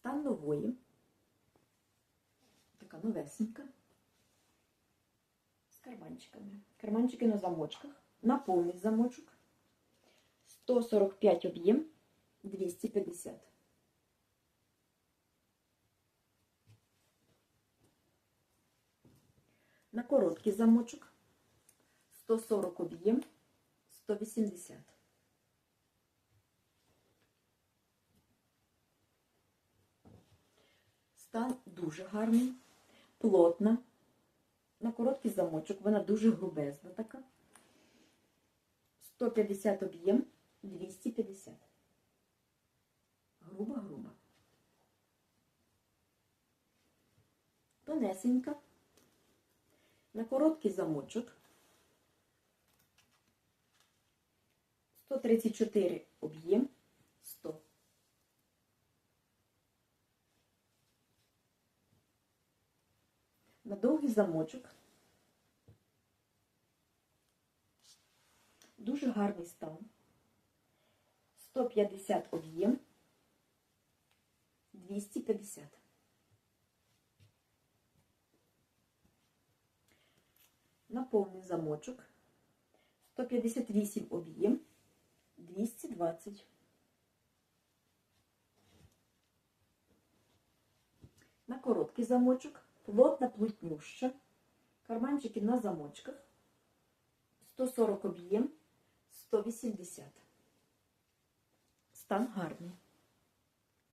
Стан нової. Така новесенька. З карманчиками. Карманчики на замочках. На повний замочок. 145 об'єм, 250. На короткий замочок 140 об'єм, 180. Стан дуже гарний, плотна. На короткий замочок, вона дуже грубезна така. 150 об'єм, 250. Груба-груба. Тонесенька. На короткий замочок. 134 об'єм, На довгий замочок. Дуже гарний стан. 150 об'єм, 250. На повний замочок 158 об'єм, 220. На короткий замочок плотна плутнюща, карманчики на замочках, 140 об'єм, 180. Стан гарний.